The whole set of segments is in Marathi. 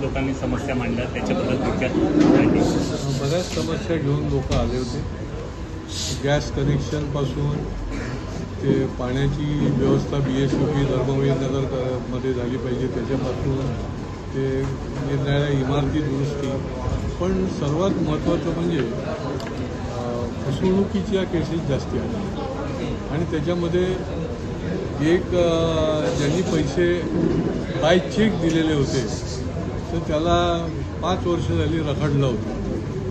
लोकांनी समस्या मांडल्या त्याच्याबद्दल थोडक्यात बऱ्याच समस्या घेऊन लोक आले होते. गॅस कनेक्शनपासून ते पाण्याची व्यवस्था बी एस यू पी धर्मवीरनगरमध्ये झाली पाहिजे त्याच्यापासून ते निरनिराळ्या इमारती दुरुस्ती. पण सर्वात महत्त्वाचं म्हणजे फसवणुकीच्या केसेस जास्ती आल्या. आणि त्याच्यामध्ये एक ज्यांनी पैसे बाय चेक दिलेले होते तर त्याला पाच वर्ष झाली रखडलं होतं.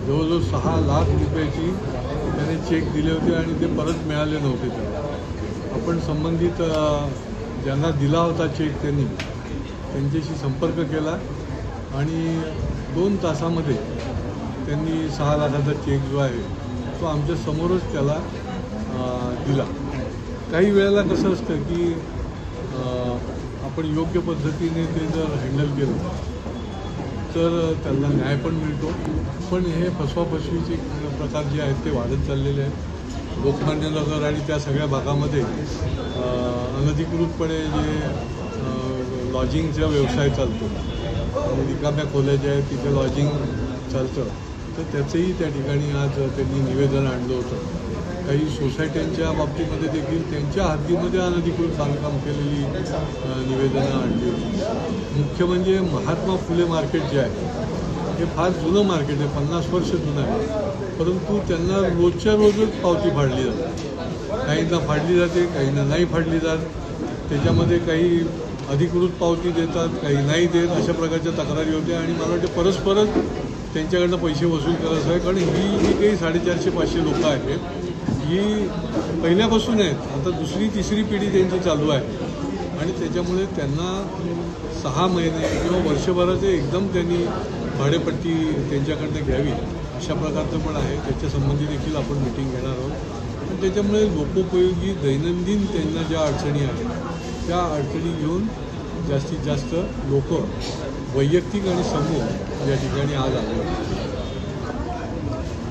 जवळजवळ सहा लाख रुपयाची त्याने चेक दिले होते आणि ते परत मिळाले नव्हते त्याला. आपण संबंधित ज्यांना दिला होता चेक त्यांनी त्यांच्याशी संपर्क केला आणि दोन तासामध्ये त्यांनी सहा लाखाचा चेक जो आहे तो आमच्या समोरच त्याला दिला. काही वेळेला कसं असतं की आपण योग्य पद्धतीने ते जर हँडल केलं तर त्यांना न्याय पण मिळतो. पण हे फसवाफसवीचे प्रकार जे आहेत ते वाढत चाललेले आहेत. लोकमान्य नगर आणि त्या सगळ्या भागामध्ये अनधिकृतपणे जे लॉजिंगचा व्यवसाय चालतो. रिकाम्या खोल्या ज्या आहेत तिथे लॉजिंग चालतं. तर त्याचंही त्या ठिकाणी आज त्यांनी निवेदन आणलं होतं. काही सोसायट्यांच्या बाबतीमध्ये देखील त्यांच्या हद्दीमध्ये अनधिकृत बांधकाम केलेली निवेदनं आणली होती. मुख्य म्हणजे महात्मा फुले मार्केट जे आहे हे फार जुनं मार्केट आहे पन्नास वर्ष जुनं आहे. परंतु त्यांना रोजच्या रोजच पावती फाडली जाते. काहींना फाडली जाते काहींना नाही फाडली जात. त्याच्यामध्ये काही अधिकृत पावती देतात काही नाही देत अशा प्रकारच्या तक्रारी होत्या. आणि मला वाटते परस्परच त्यांच्याकडनं पैसे वसूल करायचं आहे कारण ही जी काही साडेचारशे पाचशे लोकं आहेत ही पहिल्यापासून आहेत. आता दुसरी तिसरी पिढी त्यांची चालू आहे. आणि त्याच्यामुळे त्यांना सहा महिने किंवा वर्षभराचे एकदम त्यांनी भाडेपट्टी त्यांच्याकडनं घ्यावी. अशा प्रकारचं पण आहे. त्याच्या संबंधी देखील आपण मिटिंग घेणार आहोत. पण त्याच्यामुळे लोकोपयोगी दैनंदिन त्यांना ज्या अडचणी आहेत त्या अडचणी घेऊन जास्तीत जास्त लोक वैयक्तिक आणि समूह या ठिकाणी आज आले